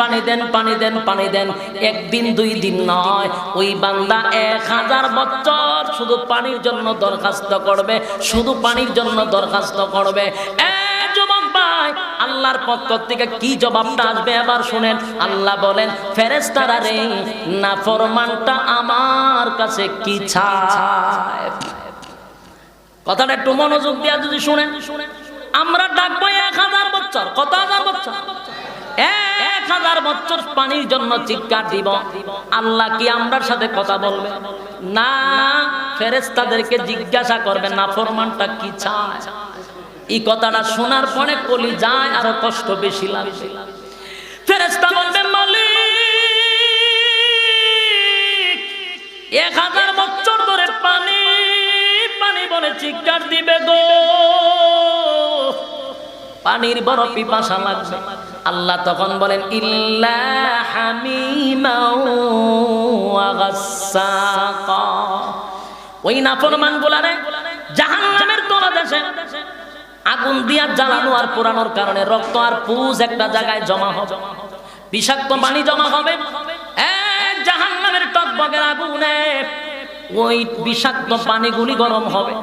পানি দেন পানি দেন পানি দেন। একদিন, দুই দিন নয়। ওই বান্দা এক হাজার বছর শুধু পানির জন্য দরখাস্ত করবে, শুধু পানির জন্য দরখাস্ত করবে। আল্লাহর পক্ষ থেকে কি জবাবটা আসবে এবার শুনেন। আল্লাহ বলেন ফেরেস্তারা রে, না ফরমানটা আমার কাছে কি চায়? কথাটা একটু মনোযোগ দিয়া যদি শুনেন। আমরা ডাকবো এক হাজার বছর। কত হাজার বছর? এক হাজার বছর পানির জন্য চিৎকার দিব। আল্লাহ কি আমরার সাথে কথা বলবে? না ফেরেস্তাদেরকে জিজ্ঞাসা করবে, না, ফরমানটা কি চায়? এই কথাটা শোনার পরে কলি যায়, আরও কষ্ট বেশি লাগবে। ফেরেস্তা বলবে, মালিক, এক হাজার বছর ধরে পানি পানি বলে চিৎকার দিবে গো। পানির বড় পিপাসা লাগবে। আল্লাহ তখন বলেন, ইল্লা ওই নাফরমান গুলারে জাহান্নামের তলদেশে আগুন দিয়া জ্বালানো আর পোড়ানোর কারণে রক্ত আর পুজ একটা জায়গায় জমা হবে। বিষাক্ত পানি জমা হবে। এক জাহান্নামের টকবগের আগুনে ওই বিষাক্ত পানিগুলি গরম হবে।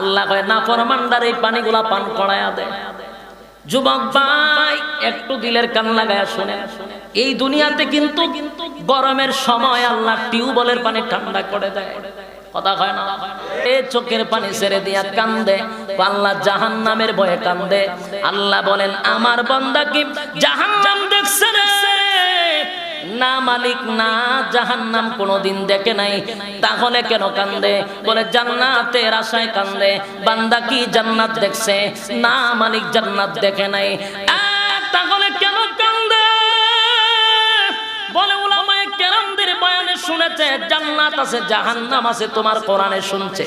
আল্লাহ কয় না ফরমান্ডার এই পানিগুলা পান করায়া দেয় যুবক ভাই, একটু দিলের কান লাগায় শুনে। এই দুনিয়াতে কিন্তু গরমের সময় আল্লাহ টিউবওয়েলের পানি ঠান্ডা করে দেয়। কথা হয় না? এ চোখের পানি ছেড়ে দিয়া কান্দে, আল্লাহ জাহান নামের কান্দে। আল্লাহ বলেন, আমার বন্দা কি জাহান নাম দেখছে না মালিক, না জাহান্নাম কোনোদিন দেখে নাই। তাহলে কেন কান্দে? বলে, জান্নাতের আশায় কান্দে। বান্দা কি জান্নাত দেখছে? না মালিক জান্নাত দেখে নাই। তাহলে কেন কান্দে? বলে, উলামায়ে কেরামদের বয়ানে শুনেছে, জান্নাত আছে, জাহান্নাম আছে, তোমার কোরআনে শুনছে।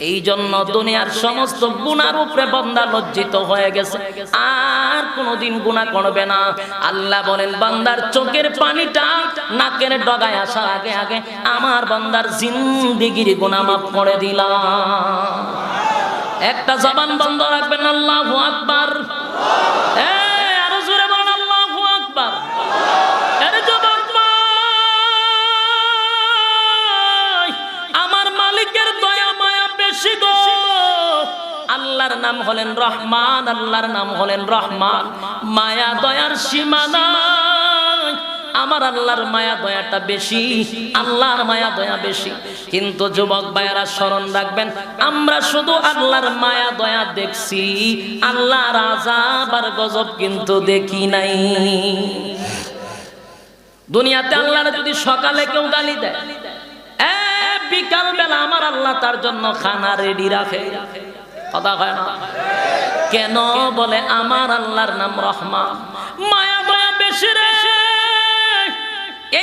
এই জন্য দুনিয়ার সমস্ত গুণার উপরে বন্দা লজ্জিত হয়ে গেছে। আর কোনোদিন গুণা করবে না। আল্লাহ বলেন বান্দার চোখের পানিটা নাকের ডগায় আসার আগে আগে আমার বান্দার জিন্দিগির গুণা মাফ করে দিলাম। একটা জবান বন্ধ রাখবেন আল্লাহ আকবার। এই, আল্লাহর নাম হলেন রহমান, আল্লাহর নাম হলেন রহমান। মায়া দয়ার সীমা নাই আমার আল্লাহর মায়া দয়াটা বেশি, আল্লাহর মায়া দয়া বেশি। কিন্তু যুবক ভাইয়ারা, স্মরণ রাখবেন, আমরা শুধু আল্লাহর মায়া দয়া দেখছি, আল্লাহর আজাব আর গজব কিন্তু দেখি নাই। দুনিয়াতে আল্লাহর যদি সকালে কেউ গালি দেয়, এ বিকাল বেলা আমার আল্লাহ তার জন্য খানা রেডি রাখে রাখে। কথা হয় না? কেন বলে আমার আল্লাহর নাম রহমা? মায়া মায়া বেশি রে।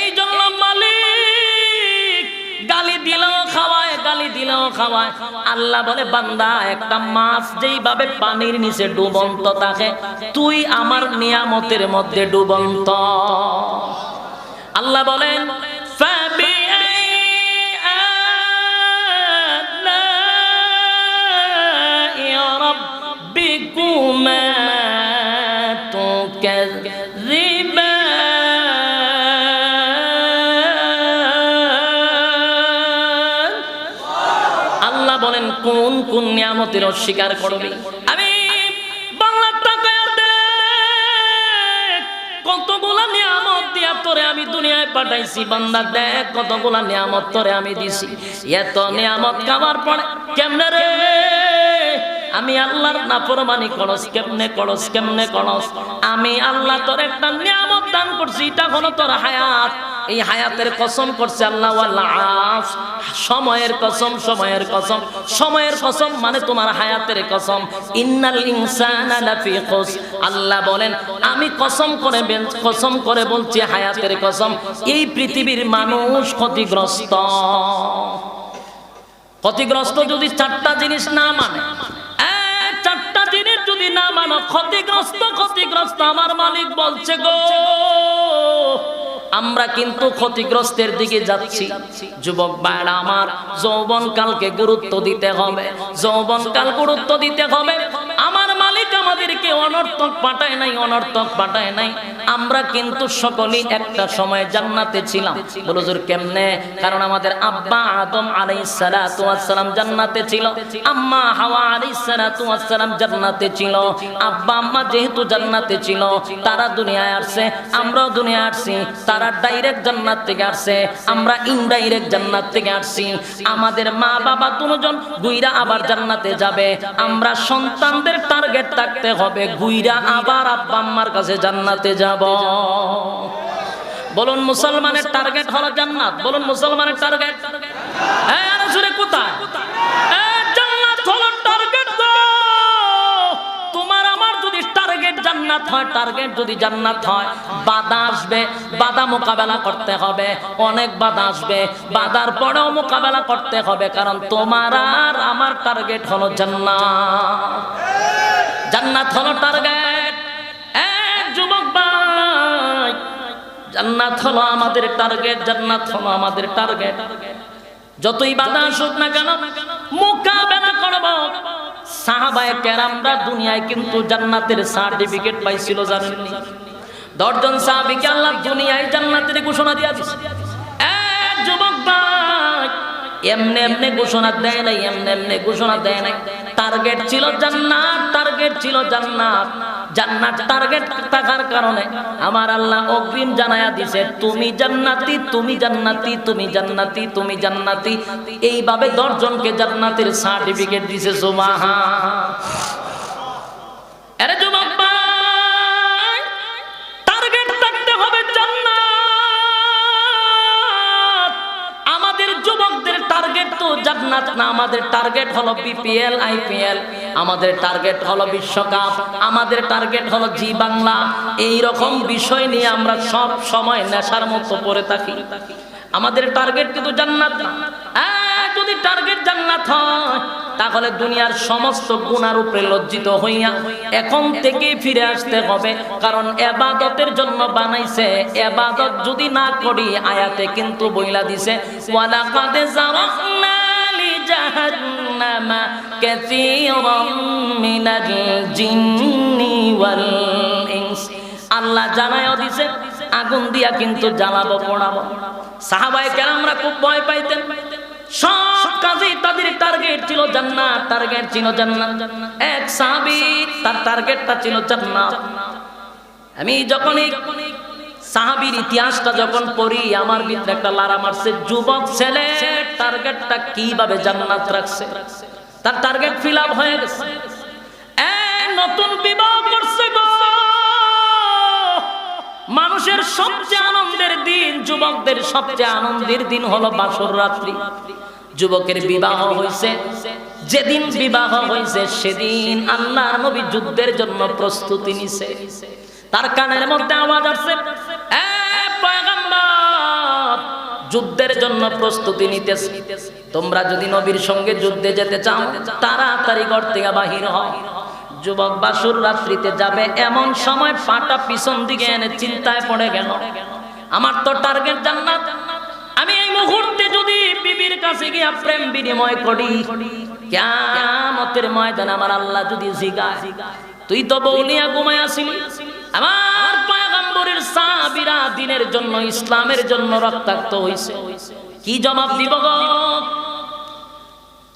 এই জন্য মালিক গালি দিল খাওয়ায়, গালি দিল খাওয়ায়। আল্লাহ বলে, বান্দা, একটা মাছ যেইভাবে পানির নিচে ডুবন্ত তাকে তুই আমার নিয়ামতের মধ্যে ডুবন্ত। আল্লাহ বলেন ফ্যাবি নিয়ামতের অস্বীকার করবি। আমি বাংলার টাকা কতগুলা নিয়ামত দিয়া তোরে আমি দুনিয়ায় পাঠাইছি, বান্দা দেখ নিয়ামত তোরে আমি দিছি। এত নিয়ামত পরে কেমনে রে? আমি আল্লাহর করস কেমনে করস কেমনে করস আমি আল্লাহ তোর একটা নিয়ামত দান করছি, এটা হলো তোর হায়াত। এই হায়াতের কসম করছে আল্লাহ সময়ের কসম সময়ের কসম। সময়ের কসম মানে তোমার হায়াতের কসম। ইন্নাল ইনসানা আল্লাহ বলেন, আমি কসম করে কসম করে বলছি হায়াতের কসম। এই পৃথিবীর মানুষ ক্ষতিগ্রস্ত। ক্ষতিগ্রস্ত যদি চারটা জিনিস না মানে এক চারটা জিনিস যদি না মানো, ক্ষতিগ্রস্ত ক্ষতিগ্রস্ত। আমার মালিক বলছে, গো আমরা কিন্তু ক্ষতিগ্রস্তের দিকে যাচ্ছি। যুবক ভাইরা আমার যৌবন কালকে গুরুত্ব দিতে হবে। যৌবন কাল গুরুত্ব দিতে হবে। আমার মালিক আমাদেরকে অনর্থক পাঠায় নাই, অনর্থক পাঠায় নাই। আমরা কিন্তু সকলেই একটা সময় জান্নাতে ছিলাম। বলো হুজুর কেমনে? কারণ আমাদের আব্বা আদম আলাইহিস সালাতু ওয়াস সালাম জান্নাতে ছিল। আম্মা হাওয়া আলাইহিস সালাতু ওয়াস সালাম জান্নাতে ছিল। আব্বা আম্মা যেহেতু জান্নাতে ছিল তারা দুনিয়ায় আসছে আমরাও দুনিয়ায় আসছি। তারা ডাইরেক্ট জান্নাত থেকে আসছে আমরা ইনডাইরেক্ট জান্নাত থেকে আসছি। আমাদের মা বাবা দুজন গুইরা আবার জান্নাতে যাবে। আমরা সন্তানদের টার্গেট থাকতে হবে গুইরা আবার আব্বা আম্মার কাছে জান্নাতে যাব। বলুন, মুসলমানের টার্গেট হলো জান্নাত। বলুন, মুসলমানের টার্গেট হ্যাঁ অনেক বাধা আসবে। পরেও মোকাবেলা করতে হবে, কারণ তোমার আর আমার টার্গেট হলো জান্নাত। জান্নাত হলো টার্গেট জান্নাত হলো আমাদের টার্গেট জান্নাত হলো আমাদের টার্গেট যতই বাধা আসুক না কেন, মোকাবেলা করব। সাহাবায়ে কেরামরা দুনিয়ায় কিন্তু জান্নাতের সার্টিফিকেট পাইছিল, জানেননি? দশজন সাহাবীকে আল্লাহ দুনিয়ায় জান্নাতের ঘোষণা দিয়া দিছে। যুবক ভাই, এমনে এমনে ঘোষণা দেয় নাই, এমনে এমনে ঘোষণা দেয় নাই। টার্গেট ছিল জান্নাত টার্গেট ছিল জান্নাত। জান্নাত টার্গেট থাকার কারণে আমার আল্লাহ অগ্রিম জানায়া দিছে, তুমি জান্নাতি তুমি জান্নাতি তুমি জান্নাতি তুমি জান্নাতি। এইভাবে দশজনকে জান্নাতের সার্টিফিকেট দিছে সুবহান আরে যুবক টার্গেট থাকতে হবে জান্নাত। আমাদের যুবকদের টার্গেট তো জান্নাত না, আমাদের টার্গেট হলো বিপিএল আইপিএল আমাদের টার্গেট হলো বিশ্বকাপ আমাদের টার্গেট হলো জি বাংলা। এই রকম বিষয় নিয়ে আমরা সব সময় নেশার মতো পড়ে থাকি। আমাদের টার্গেট কিন্তু জান্নাত না। হ্যাঁ, যদি টার্গেট জান্নাত হয় তাহলে দুনিয়ার সমস্ত গুণার উপরে লজ্জিত হইয়া এখন থেকে ফিরে আসতে হবে। কারণ এবাদতের জন্য বানাইছে এবাদত যদি না করি আয়াতে কিন্তু বইলা দিছে ওয়ালাকাদ জারাহনা লিজাহান্নামা মিনাল জিন্নি ওয়াল ইনস আল্লাহ জানায়ও দিছে, আগুন দিয়া কিন্তু জ্বালাবো, পোড়াবো। সাহাবায়ে কেরামরা খুব ভয় পাইতেন। সব কাজে তাদের টার্গেট ছিল জান্নাত টার্গেট ছিল জান্নাত। এক সাহাবী তার টার্গেটটা ছিল জান্নাত। আমি যখনই সাহাবীর ইতিহাসটা যখন পড়ি, আমার ভিতরে একটা লারা মারছে, যুবক ছেলে টার্গেটটা কীভাবে জান্নাত রাখছে? তার টার্গেট ফিল আপ হয়ে গেছে। নতুন বিবাহ করছে গো। মানুষের সবচেয়ে আনন্দের দিন, যুবকদের সবচেয়ে আনন্দের দিন হলো বাসর রাত্রি। যুবকের বিবাহ হয়েছে। যেদিন বিবাহ হয়েছে, সেদিন আল্লাহ নবী যুদ্ধের জন্য প্রস্তুতি নিছে। তার কানের মধ্যে আওয়াজ আসছে। যুদ্ধের জন্য প্রস্তুতি নিতেছে। তোমরা যদি নবীর সঙ্গে যুদ্ধে যেতে চাও, তাড়াতাড়ি ঘর থেকে বাহির হও। যুবক বাসুর রাত্রিতে যাবে, এমন সময় পাটা পিছন দিকে এনে চিন্তায় পড়ে গেল। আমার তো টার্গেট জান্নাত। আমি এই মুহূর্তে যদি বিবির কাছে গিয়া প্রেম বিনিময় করি, কিয়ামতের ময়দান আমার আল্লাহ যদি জিগায়, তুই তো বৌলিয়া ঘুমায় আসিলি। আমার পয়গম্বরের সাহাবীরা দিনের জন্য, ইসলামের জন্য রক্তাক্ত হইছে। কি জবাব দিব গো?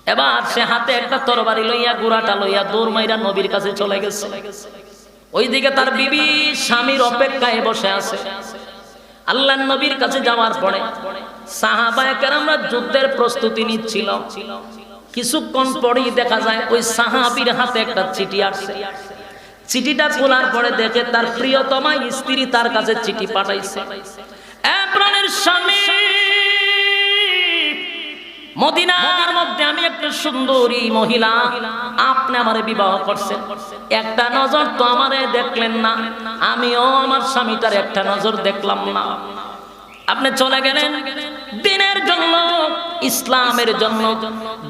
এবার সে হাতে একটা তরবারি লইয়া, গুড়াটা লইয়া দৌড় মাইরা নবীর কাছে চলে গেছে। ওইদিকে তার বিবি স্বামীর অপেক্ষায় বসে আছে। আল্লাহ নবীর কাছে যাওয়ার পরে সাহাবায়ে কেরামরা যুদ্ধের প্রস্তুতি নিচ্ছিল। কিছুক্ষণ পরেই দেখা যায় ওই সাহাবীর হাতে একটা চিঠি আসছে। চিঠিটা খোলার পরে দেখে তার প্রিয়তমা স্ত্রী তার কাছে চিঠি পাঠাইছে। প্রাণের স্বামী, মদিনার মধ্যে আমি একটা সুন্দরী মহিলা, আপনি আমারে বিবাহ করছেন। একটা নজর তো আমারে দেখলেন না, আমিও আমার স্বামীটার একটা নজর দেখলাম না। আপনি চলে গেলেন দিনের জন্য, ইসলামের জন্য,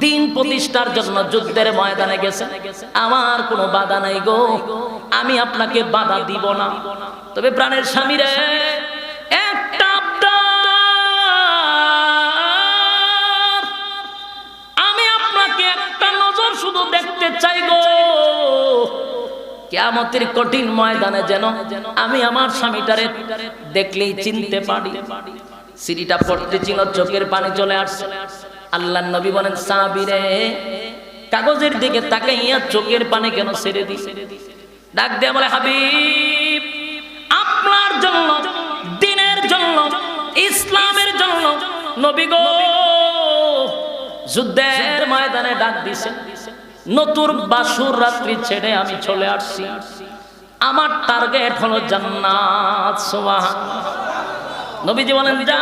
দিন প্রতিষ্ঠার জন্য যুদ্ধের ময়দানে গেছে আমার কোনো বাধা নাই গো, আমি আপনাকে বাধা দিব না তবে প্রাণের স্বামীরে, একটা। আমি আপনাকে একটা নজর শুধু দেখতে চাই কেয়ামতের কঠিন ময়দানে যেন আমি আমার স্বামীটারে দেখলেই চিনতে পারি। সিঁড়িটা পড়তে ছিল চোখের পানি চলে আসছে। আল্লাহ নবী বলেন সাবিরে কাগজের দিকে তাকাইয়া চোখের পানি কেন ছেড়ে দি ডাক দিয়ে বলে, হাবিব, আপনার জন্য, দিনের জন্য, ইসলামের জন্য নবী গো, যুদ্ধের ময়দানে ডাক দিছে। নতুন বাসুর রাত্রি ছেড়ে আমি চলে আসছি। আমার টার্গেট হলো জান্নাত নবীজি বলেন, যা,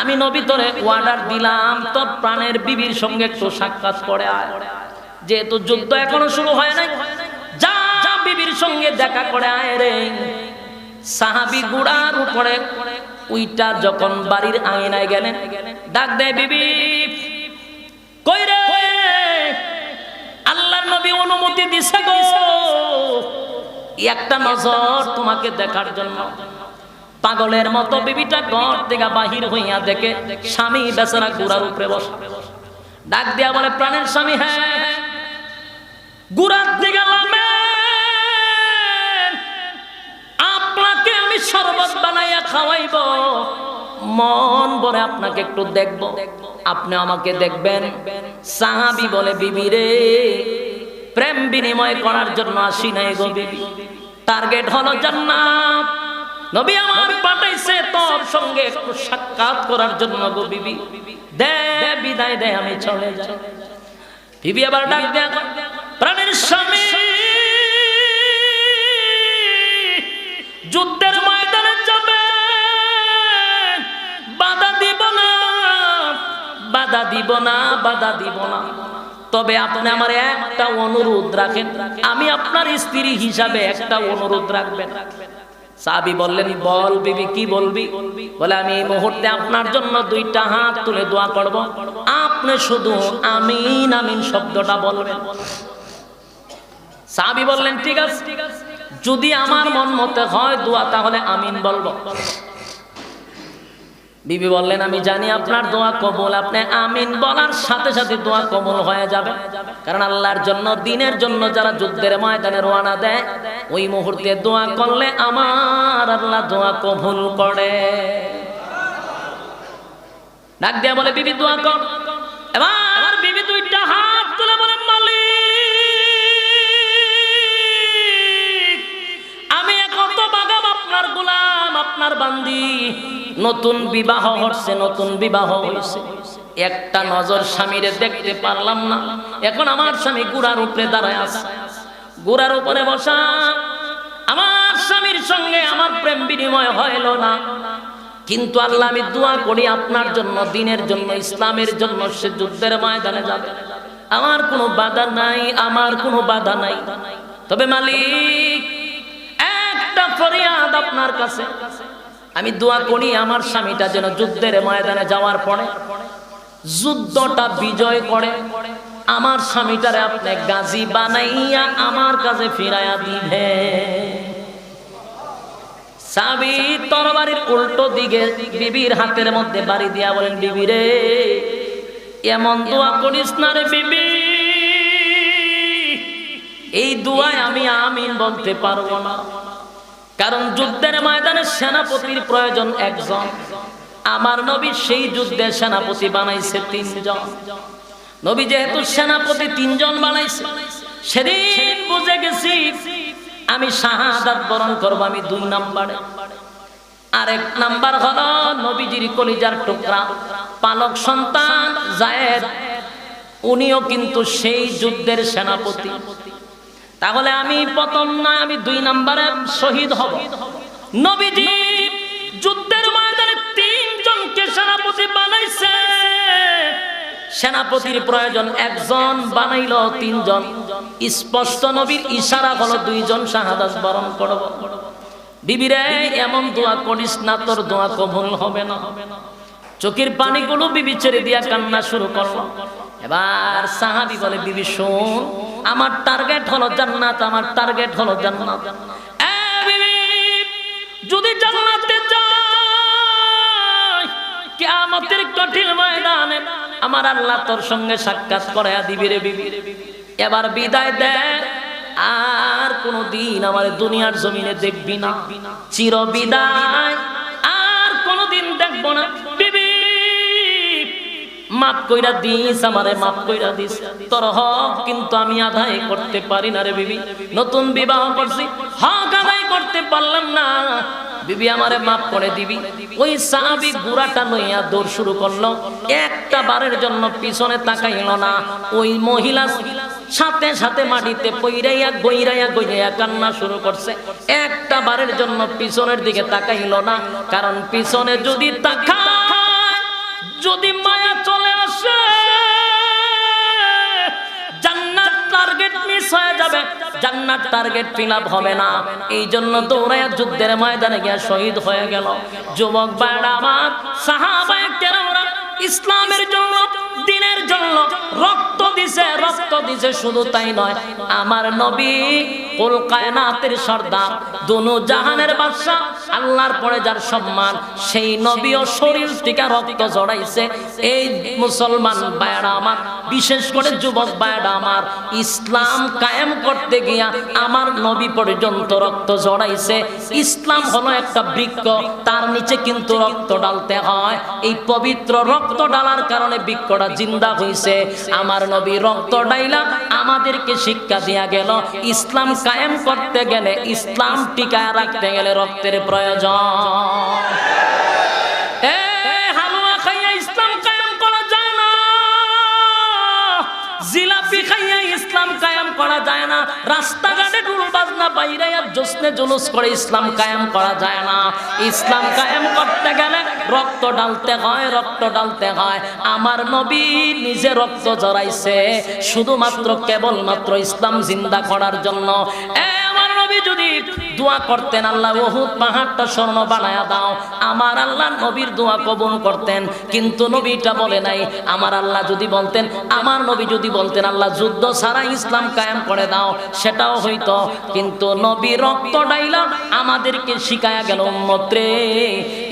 আমি নবী তোরে অর্ডার দিলাম, তোর প্রাণের বিবির সঙ্গে একটু সাক্ষাৎ করে যেহেতু যুদ্ধ এখনও শুরু হয় নাই যা বিবির সঙ্গে দেখা করে আয় রে। সাহাবি গুড়ার উপরে উইটা যখন বাড়ির আঙিনায় গেলেন, ডাক দেয়, বিবি, কই রে? নবী অনুমতি দিছে গো। একটা নজর তোমাকে দেখার জন্য। পাগলের মতো বিবিটা ঘর থেকে বাহির হইয়া দেখে স্বামী বেচারা গুড়ার উপরে বসা। ডাক দিয়া বলে, প্রাণের স্বামী হ্যাঁ। গুড়ার দিকে আপনাকে আমি শরবত বানাইয়া খাওয়াইব। মন ভরে আপনাকে একটু দেখব। আপনি আমাকে দেখবেন। সাহাবি বলে, বিবি রে প্রেম বিনিময় করার জন্য আসি নাই গো বিবি। টার্গেট হলো জান্নাত। নবী আমার পাঠাইছে তোর সঙ্গে একটু সাক্ষাৎ করার জন্য গো বিবি। দে বিদায় দে আমি চলে যাই। বিবি আবার ডাক দেয়া প্রাণের স্বামী। যুদ্ধের ময়দানে যাবে। বাধা দিব না বাধা দিব না বাধা দিব না। তবে আপনি আমার একটা অনুরোধ রাখেন। আমি আপনার স্ত্রী হিসাবে একটা অনুরোধ রাখবেন। সাবি বললেন, বল বিবি, কি বলবি? বলে, আমি এই মুহূর্তে আপনার জন্য দুইটা হাত তুলে দোয়া করব। আপনি শুধু আমিন আমিন শব্দটা বলবেন। সাবি বললেন, ঠিক আছে। যদি আমার মন মতে হয় দোয়া, তাহলে আমিন বলব। বিবি বললেন, আমি জানি আপনার দোয়া কবুল, আপনি আমিন বলার সাথে সাথে দোয়া কবুল হয়ে যাবে। কারণ আল্লাহর জন্য, দিনের জন্য যারা যুদ্ধের ময়দানে রওনা দেয়, ওই মুহূর্তে দোয়া করলে আমার আল্লাহ দোয়া কবুল করে। ডাক দিয়া বলে, বিবি, দোয়া কর। এবার বিবি দুইটা হাত তুলে বলে, মালিক, আমি এখন তো বাগাম আপনার গোলাম, আপনার বান্দি। নতুন বিবাহ হচ্ছে, নতুন বিবাহ হয়েছে একটা নজর স্বামীরে দেখতে পারলাম না। এখন আমার স্বামী গুড়ার উপরে দাঁড়ায় আছে। গুড়ার উপরে বসা। আমার স্বামীর সঙ্গে আমার প্রেম বিনিময় হইল না। কিন্তু আল্লাহ, আমি দোয়া করি আপনার জন্য, দিনের জন্য, ইসলামের জন্য সে যুদ্ধের ময়দানে যাবে। আমার কোনো বাধা নাই, আমার কোনো বাধা নাই। তবে মালিক, একটা ফরিয়াদ আপনার কাছে। আমি দোয়া করি আমার স্বামীটা যেন যুদ্ধের ময়দানে যাওয়ার পরে যুদ্ধটা বিজয় করে। আমার স্বামীটারে আপনি গাজী বানাইয়া আমার কাছে ফিরাইয়া দিবে উল্টো হাতের মধ্যে বলেন রে, এমন এই আমি আমিন বলতে পারব না। কারণ যুদ্ধের ময়দানে সেনাপতির প্রয়োজন একজন। আমার নবী সেই যুদ্ধে সেনাপতি বানাইছে তিনজন। নবী যেহেতু সেনাপতি তিনজন বানাইছে, সেদিন বুঝে গেছি আমি শাহাদাত বরণ করব আমি দুই নাম্বারে। আরেক নাম্বার হলো নবীজির কলিজার টুকরা, পালক সন্তান জায়েদ, উনিও কিন্তু সেই যুদ্ধের সেনাপতি। তাহলে আমি প্রথম না আমি দুই নাম্বারে শহীদ হব। নবীজি যুদ্ধের ময়দানে তিনজনকে সেনাপতি বানাইছে। সেনাপতির প্রয়োজন একজন বানাইল তিনজন। স্পষ্ট নবীর ইশারা হলো দুইজন শাহাদাত বরণ করব। বিবিরে, এমন দোয়া করিস না, তোর দোয়া কবুল হবে না। চোখের পানিগুলো বিবি ছেড়ে দিয়া কান্না শুরু করল। এবার সাহাবি বলে, বিবি, শোন আমার টার্গেট হলো জান্নাত, আমার টার্গেট হলো জান্নাত। যদি জান্নাতে যাই কিয়ামতের কঠিন ময়দানে আমার আল্লাহ তোর সঙ্গে সাক্ষাৎ করায়া দিবি রে বিবি। এবার বিদায় দে, আর কোনো দিন আমার দুনিয়ার জমিনে দেখবি না। চির বিদায় আর কোনো দিন দেখব না। মাফ কইরা দিস, আমারে মাফ কইরা দিস। তোর হক কিন্তু আমি আদায় করতে পারি না রে বিবি। নতুন বিবাহ করছি, হক আদায় করতে পারলাম না। বিবি, আমারে মাফ করে দিবি। ওই সাহাবি গুড়াটা দৌড় শুরু করল। একটা বারের জন্য পিছনে তাকাইল না। ওই মহিলা সাথে সাথে মাটিতে পইরাইয়া, গইরাইয়া গইরাইয়া কান্না শুরু করছে। একটা বারের জন্য পিছনের দিকে তাকাইল না। কারণ পিছনে যদি তাকায় যদি মায়া চলে আসে, জান্নাত টার্গেট মিস হয়ে যাবে। জান্নাত টার্গেট ফিল আপ হবে না। এই জন্য দৌড়ায় যুদ্ধের ময়দানে গিয়া শহীদ হয়ে গেল। যুবক বাড়া আমার সাহাবায়ে কেরামরা ইসলামের জন্য, দিনের জন্য রক্ত দিছে রক্ত দিছে শুধু তাই নয়। আমার নবী কুল কায়নাতের সর্দার, দুনু জাহানের বাদশা আল্লাহর পরে যার সম্মান, সেই নবীও শরীর থেকে রক্ত জড়াইছে এই মুসলমান বায়রা আমার, বিশেষ করে যুবক বায়রা আমার, ইসলাম কায়েম করতে গিয়া আমার নবী পর্যন্ত রক্ত জড়াইছে ইসলাম হলো একটা বৃক্ষ, তার নিচে কিন্তু রক্ত ডালতে হয়। এই পবিত্র রক্ত ডালার কারণে বৃক্ষটা জিন্দা হইছে। আমার নবী রক্ত ডাইলা আমাদেরকে শিক্ষা দিয়া গেল, ইসলাম কায়েম করতে গেলে ইসলাম টিকায় রাখতে গেলে রক্তের প্রয়োজন। করা যায় না, রাস্তাঘাটে ঢুল বাজনা বাইরে আর জোসনে জুলুস করে ইসলাম কায়েম করা যায় না। ইসলাম কায়েম করতে গেলে রক্ত ডালতে হয়, রক্ত ডালতে হয়। আমার নবী নিজে রক্ত জড়াইছে শুধুমাত্র কেবলমাত্র ইসলাম জিন্দা করার জন্য। এ আমার নবী যদি দোয়া করতেন, আল্লাহ বহুত পাহাড়টা স্বর্ণ বানায়া দাও। আমার আল্লাহ নবীর দোয়া কবুল করতেন, কিন্তু নবীটা বলে নাই। আমার আল্লাহ যদি বলতেন, আমার নবী যদি বলতেন, আল্লাহ যুদ্ধ ছাড়া ইসলাম কায়েম করে দাও, সেটাও হইতো। কিন্তু নবী রক্ত ডাইলা আমাদেরকে শিখায়া গেল উম্মত্রে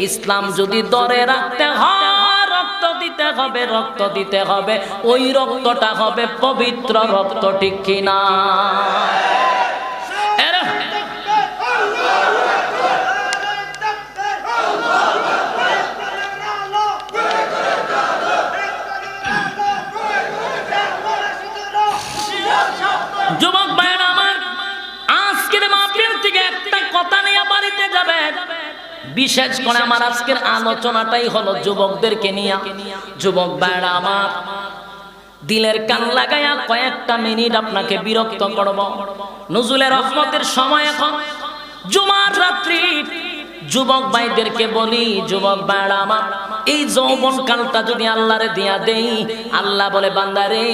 ইসলাম যদি দরে রাখতে হয়, রক্ত দিতে হবে, রক্ত দিতে হবে। ওই রক্তটা হবে পবিত্র রক্ত, ঠিক কিনা? বিশেষ করে আমার আজকের আলোচনাটাই হলো যুবকদেরকে নিয়ে। যুবক ভাইয়েরা আমার, দিলের কান লাগাইয়া কয়েকটা মিনিট আপনাকে বিরক্ত করব। নজুলের রহমতের সময় এখন। জুমার রাত্রি। যুবক ভাইদেরকে বলি, যুবক ভাইরা আমার, এই যৌবন কালটা যদি আল্লাহরে দিয়া দেই, আল্লাহ বলে বান্দারে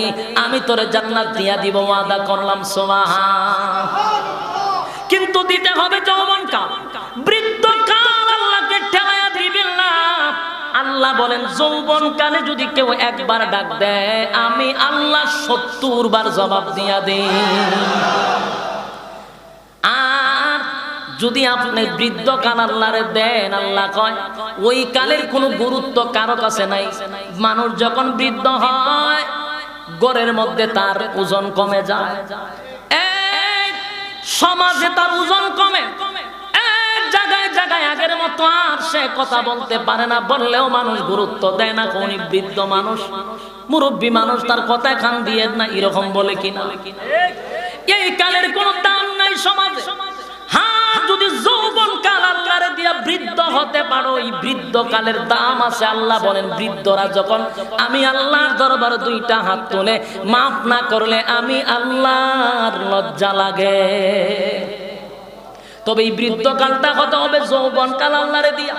আমি তোরে জান্নাত দিয়া দিব, ওয়াদা করলাম সোমাহা কিন্তু দিতে হবে যৌবন কাল। আল্লাহ বলেন, যৌবন কালে যদি কেউ একবার ডাক দেয়, আমি আল্লাহ সত্তর বার জবাব দিয়া দেই। যদি আপনি বৃদ্ধ কাল আল্লাহরে দেন, আল্লাহ কয়, ওই কালের কোনো গুরুত্ব কারও কাছে নাই। মানুষ যখন বৃদ্ধ হয়, গড়ের মধ্যে তার ওজন কমে যায়। সমাজে তার ওজন কমে। জায়গায় আগের মতো আর সে কথা বলতে পারে না, বললেও মানুষ গুরুত্ব দেয় না কোন বৃদ্ধ মানুষ, মুরব্বী মানুষ তার কথায় খান দিয়ে না, এরকম বলে কিনা। এই কালের কোনো দাম নাই সমাজে। কাল দিয়া বৃদ্ধ হতে পারো বৃদ্ধ কালের দাম আছে, আল্লাহ বলেন, বৃদ্ধরা যখন আমি আল্লাহর দরবারে দুইটা হাত তুলে মাফ না করলে আমি আল্লাহর লজ্জা লাগে। তবে এই বৃদ্ধ কালটা হতে হবে যৌবন কাল আল্লাহরে দিয়া।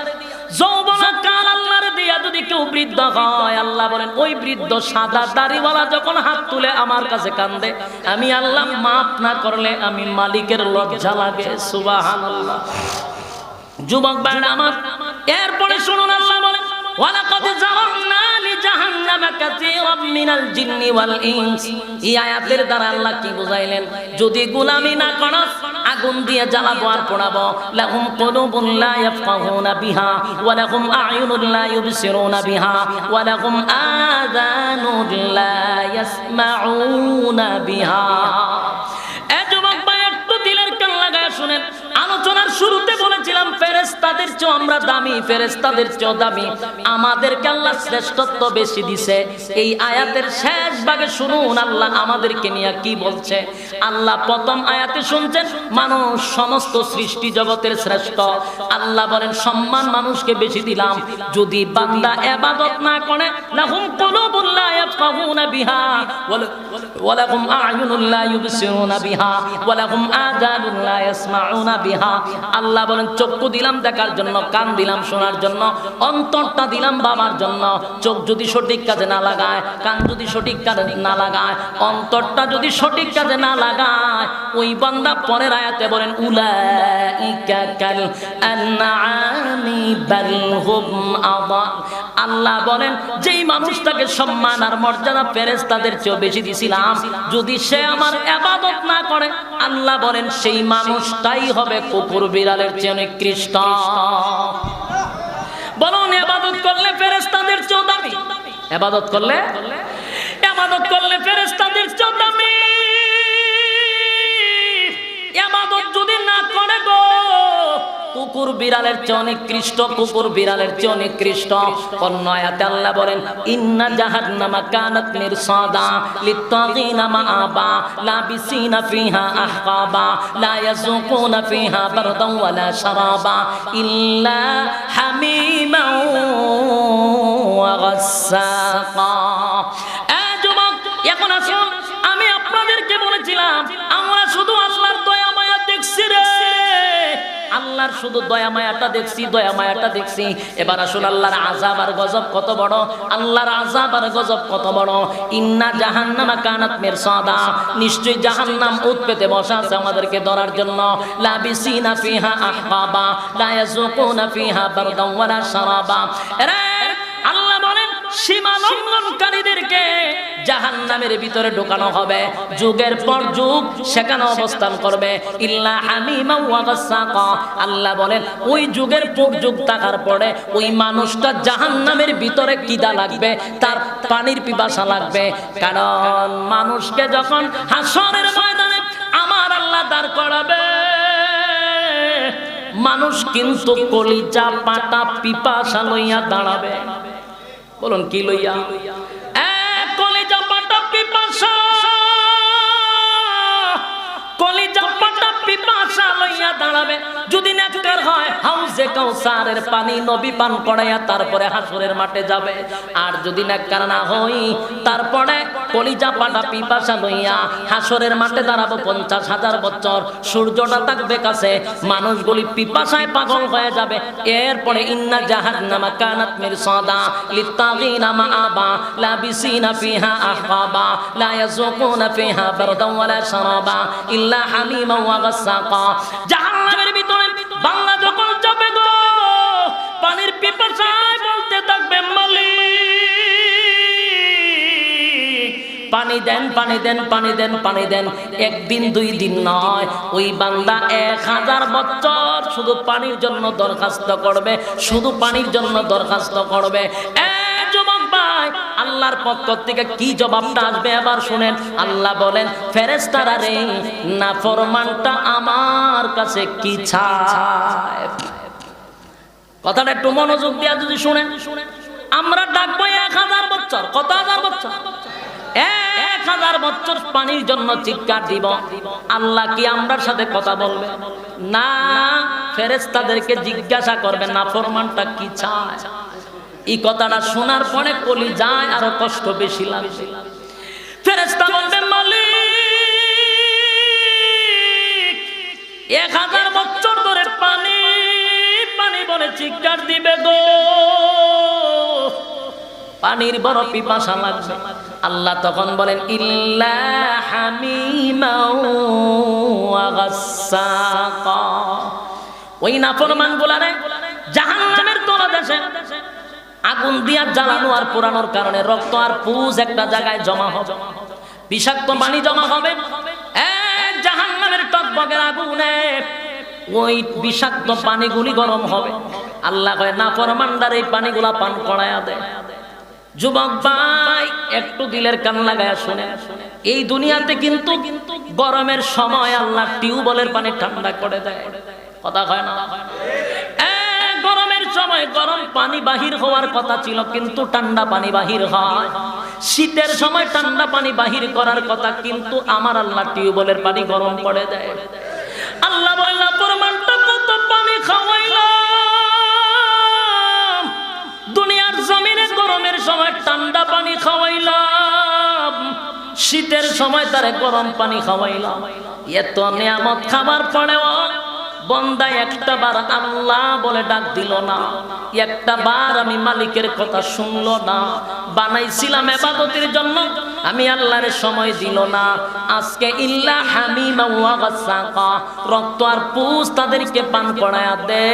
যৌবন কাল আল্লাহরে দিয়া যদি কেউ বৃদ্ধ হয়, আল্লাহ বলেন, ওই বৃদ্ধ সাদা দাড়িওয়ালা যখন হাত তুলে আমার কাছে কান্দে, আমি আল্লাহ মাফ না করলে আমি মালিকের লজ্জা লাগে, সুবহানাল্লাহ। যুবক ভাইরা আমার, এরপরে শুনুন আল্লাহ বলেন, ওয়ালাকাদ বুঝাইলেন? যদি গোলামি না করস আগুন দিয়ে জ্বালাবো আর পোড়াবো। লাহুম কুলুবুন লা ইয়াফকাহুনা বিহা, ওয়া লাহুম আয়ুনুন লা ইউবসিরুনা বিহা, ওয়া লাহুম আযানুন লা ইয়াসমাউনা বিহা। এ যুবক ভাই, একটু দিলের কান লাগায় শুনেন। চেয়ে আমরা দামি ফেরেস্তাদের চেয়ে দামি। আমাদেরকে আল্লাহ শ্রেষ্ঠত্ব বেশি দিছে। এই আয়াতের শেষ ভাগে শুনুন, আল্লাহ আমাদেরকে নিয়ে কি বলছে। আল্লাহ প্রথম আয়াতে শুনছেন, মানুষ সমস্ত সৃষ্টি জগতের শ্রেষ্ঠ। আল্লাহ বলেন, সম্মান মানুষকে বেশি দিলাম। যদি বান্দা এবাদত না করে, লাহুম কুলুবুল ইয়াফকাহুনা বিহা ওয়া লাহুম ইউবসিরুনা বিহা ওয়া লাহুম ইয়াসমাউনা বিহা। আল্লাহ বলেন, চক্ষু দিলাম দেখার জন্য কান দিলাম শোনার জন্য, অন্তরটা দিলাম বাবার জন্য। চোখ যদি সঠিক কাজে না লাগায়, কান যদি সঠিক কাজে না লাগায়, অন্তরটা যদি সঠিক কাজে না লাগায়, ওই বান্দা পরের আয়াতে বলেন আল্লাহ বলেন, যেই মানুষটাকে সম্মান আর মর্যাদা ফেরেশতাদের চেয়ে বেশি দিছিলাম, যদি সে আমার ইবাদত না করে, আল্লাহ বলেন, সেই মানুষটাই হবে কুকুর বিড়ালের চেয়ে নিকৃষ্ট। বলুন, এবাদত করলে ফেরেস্তাদের চেয়ে দামি এবাদত করলে? এবাদত করলে ফেরেস্তাদের চেয়ে দামি এবাদত যদি না করে গো কুকুর বিড়ালের চেয়ে নিকৃষ্ট কুকুর বিড়ালের চেয়ে নিকৃষ্ট অন্য আয়াতে আল্লাহ বলেন, ইন্না জাহান্নামা কানাত মিরসাদা লিত্তাগিনা মাআবা, লাবিসিনা ফিহা আহকাবা, লা ইয়াযুকুনা ফিহা বারদান ওয়ালা শারাবা, ইল্লা হামিমা ওয়া গাসসাকা এখন আমি আপনাদেরকে বলেছিলাম, আমরা শুধু আল্লাহর দয়া মায়া দেখছি রে। আল্লাহর শুধু দয়া মায়াটা দেখছি, দয়া মায়াটা দেখছি। এবার আসুন আল্লাহর আজাব আর গজব কত বড়? আল্লাহর আজাব আর গজব কত বড়? ইন্না জাহান্নামা কানাত মিরসাদা। নিশ্চয়ই জাহান্নাম উৎপেতে বসা আছে আমাদেরকে ধরার জন্য। লাবিসিনা ফিহা আহবাবা, লা ইয়াযুকুনা ফিহা বারদান ওয়ালা শারাবা। সীমা লঙ্ঘনকারীদেরকে জাহান নামের ভিতরে ঢোকানো হবে। যুগের পর যুগ সেখানে অবস্থান করবে। ইল্লা হামিমা আল্লাহ বলেন, ওই যুগের পর যুগ থাকার পরে ওই মানুষটা জাহান নামের ভিতরে কিদা লাগবে? তার পানির পিপাসা লাগবে। কারণ মানুষকে যখন হাসরের ময়দানে আমার আল্লাহ দাঁড় করাবে, মানুষ কিন্তু কলিজা পাটা পিপাসা লইয়া দাঁড়াবে। বলুন কি লইয়া? যদি কাউসারের পানি নবী পান করাইয়া তারপরে হাসুরের মাঠে যাবে। আর যদি না হই, তারপরে কলিজা পাটা পিপাসা লইয়া হাসরের মাঠে দাঁড়াবো পঞ্চাশ হাজার বছর। সূর্যটা থাকবে কাছে, মানুষগুলি পিপাসায় পাগল হয়ে যাবে। এরপরে ইন্না জাহান্নামা কানাত মিরসাদা লিত্তাগিনা মাআবা, লাবিসিনা ফিহা আহকাবা লা ইয়াযুকুনা ফিহা বারদান ওয়ালা শারাবা, ইল্লা হামিমা ওয়া গাসসাকা জাহান্নামের ভিতরে বাংলা যখন যাবে পিপাসায় বলতে থাকবে, মালিক। পানি দেন পানি দেন পানি দেন পানি দেন। একদিন, দুই দিন নয়। ওই বান্দা এক হাজার বছর শুধু পানির জন্য দরখাস্ত করবে, শুধু পানির জন্য দরখাস্ত করবে। আল্লাহর পক্ষ থেকে কি জবাবটা আসবে? এবার শুনেন। আল্লাহ বলেন ফেরেস্তারা রে না ফরমানটা আমার কাছে কি চায়? কথাটা একটু মনোযোগ দিয়া যদি শুনেন আমরা ডাকবো এক হাজার বছর। কত হাজার বছর? এক হাজার বছর পানির জন্য চিৎকার দিব। আল্লাহ কি আমরার সাথে কথা বলবে? না ফেরেস্তাদেরকে জিজ্ঞাসা করবে, না, ফরমানটা কি চায়? এই কথাটা শোনার পরে কলি যায়, আরও কষ্ট বেশি লাগবে। ফেরেস্তা বলবে, মালিক, এক হাজার বছর পানি বলে চিৎকার দিবে গো। পানির বড় পিপাসা লাগবে। আল্লাহ তখন বলেন, ইল্লা ওই নাফরমান গুলারে জাহান্নামের তলদেশে আগুন দিয়া জ্বালানো আর পোড়ানোর কারণে রক্ত আর পুজ একটা জায়গায় জমা হবে। বিষাক্ত পানি জমা হবে। জাহান নামের টকবগের আগুনে ওই বিষাক্ত পানিগুলি গরম হবে। আল্লাহ কয়, না ফরমান্ডার এই পানিগুলা পান করায়া দেয় যুবক ভাই, একটু দিলের কান লাগায় শুনে, এই দুনিয়াতে কিন্তু গরমের সময় আল্লাহ টিউবওয়েলের পানি ঠান্ডা করে দেয়। কথা হয় না? গরমের সময় গরম পানি বাহির হওয়ার কথা ছিল, কিন্তু ঠান্ডা পানি বাহির হয়। শীতের সময় ঠান্ডা পানি বাহির করার কথা, কিন্তু আমার আল্লাহ টিউবওয়েলের পানি গরম করে দেয়। আল্লাহ বললা প্রমাণটা কত পানি খাওয়াইলাম। দুনিয়ার জমিনে গরমের সময় ঠান্ডা পানি খাওয়াইলাম। শীতের সময় তারে গরম পানি খাওয়াইলাম। এত নিয়ামত খাবার পরেও বন্দা একটা বার আল্লাহ বলে ডাক দিল না। একটা বার আমি মালিকের কথা শুনলো না। বানাইছিলাম এবাদতের জন্য। আমি আল্লাহর সময় দিল না। আজকে ইল্লা গাসাকা। রক্ত আর পুষ তাদেরকে পান করায়া দে।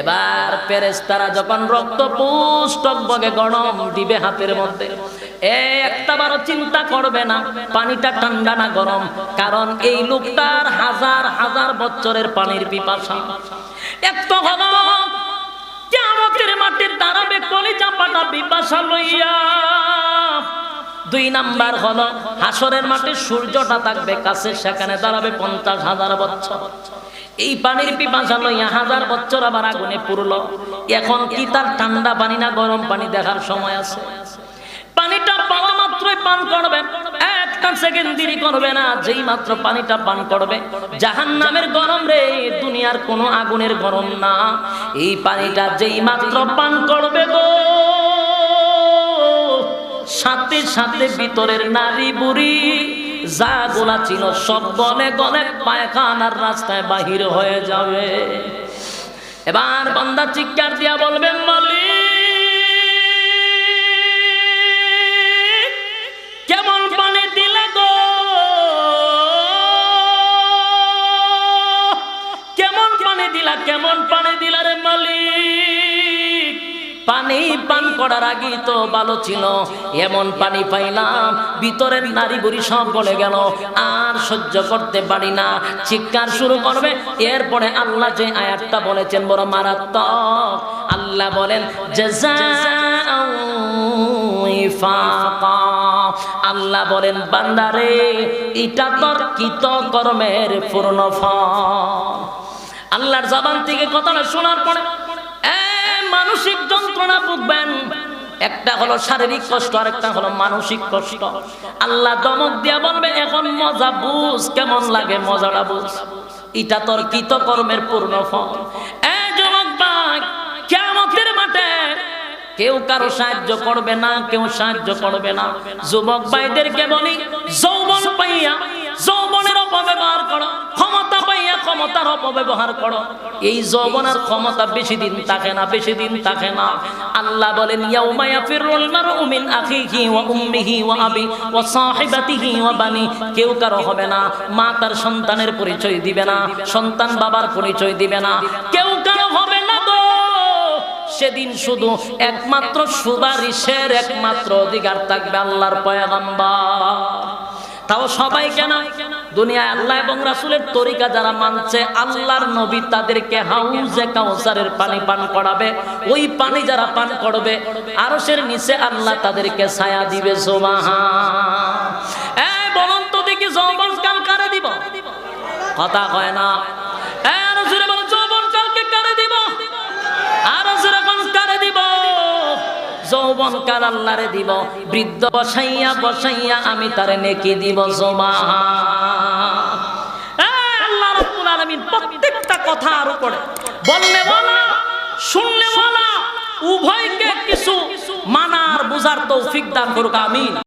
এবার ফেরেশতারা যখন রক্ত পুষ টকবগে গরম দিবে হাতের মধ্যে। এ একটা বারো চিন্তা করবে না, পানিটা ঠান্ডা না গরম, কারণ এই লোকটার হাজার হাজার বছরের পানির পিপাসা। কেমতের মাটির দাঁড়াবে কলিজা পাটা পিপাসা লইয়া। দুই নাম্বার হলো, হাসরের মাঠে সূর্যটা থাকবে কাছে, সেখানে দাঁড়াবে পঞ্চাশ হাজার বছর। এই পানির পিপাসা লইয়া হাজার বছর আবার আগুনে পুরলো। এখন কি তার ঠান্ডা পানি না গরম পানি দেখার সময় আছে? পানিটা পাওয়া মাত্রই পান করবে। একটা সেকেন্ড দেরি করবে না, যেই মাত্র পানিটা পান করবে। জাহান নামের গরম রে, দুনিয়ার কোনো আগুনের গরম না। এই পানিটা যেই মাত্র পান করবে গো, সাথে সাথে ভিতরের নারী বুড়ি, যা গোলা ছিল সব গলে গলে পায়খানার রাস্তায় বাহির হয়ে যাবে। এবার বান্দা চিৎকার দিয়া বলবেন মালিক দিলা, কেমন পানি দিলা রে মালিক পানি পান করার আগে তো ভালো ছিল, এমন পানি পাইলাম, ভিতরের নারী বুড়ি সব বলে গেল, আর সহ্য করতে পারি না, চিৎকার শুরু করবে, এরপরে আল্লাহ যে আয়াতটা বলেছেন, বড় মারাত্মক, আল্লাহ বলেন ইফাকা। আল্লাহ বলেন, বান্দারে, এটা তোর কৃত কর্মের পূর্ণ ফল আল্লাহর জবান থেকে কথাটা শোনার পরে মানসিক যন্ত্রণা ভুগবেন। একটা হলো শারীরিক কষ্ট আর একটা হলো মানসিক কষ্ট। আল্লাহ দমক দিয়া বলবে, এখন মজা বুঝ, কেমন লাগে মজাটা বুঝ? এটা তোর কৃতকর্মের পূর্ণ ফল। এ যুবক কেমন মাঠে কেউ কারও সাহায্য করবে না, কেউ সাহায্য করবে না। যুবক ভাইদেরকে বলি, যৌবন পাইয়া যৌবনের অপব্যবহার করো, ক্ষমতা পাইয়া ক্ষমতার অপব্যবহার করো। এই যৌবনের ক্ষমতা বেশি দিন থাকে না, বেশি দিন থাকে না। আল্লাহ বলেন, ইয়াউমা ইয়াফিরুল মারউ মিন আখিহি ওয়া উম্মিহি ওয়া আবি ওয়া সাহিবাতিহি ওয়া বানি। কেউ কারও হবে না, মা তার সন্তানের পরিচয় দিবে না, সন্তান বাবার পরিচয় দিবে না। কেউ কারও সেদিন শুধু একমাত্র সুবারিশের একমাত্র অধিকার থাকবে আল্লাহর পয়গম্বর। তাও সবাই কেন? দুনিয়ায় আল্লাহ এবং রাসূলের তরিকা যারা মানছে, আল্লাহর নবী তাদেরকে হাউজে কাউসারের পানি পান করাবে। ওই পানি যারা পান করবে, আরশের নিচে আল্লাহ তাদেরকে ছায়া দিবে সুবহান এই বলুন দেখি যৌবন কাল কারে দিব? কথা কয় না। রাসূলের বলে যৌবন কালকে কারে দিব? আর যৌবন কাল আল্লাহরে দিব। বৃদ্ধ বসাইয়া বসাইয়া আমি তার নেকি দিব জমা আল্লাহ রাব্বুল আলামিন প্রত্যেকটা কথার উপরে বললে বলা, শুনলে বলা, উভয়কে কিছু মানার বুঝার তৌফিক দান করুক, আমিন।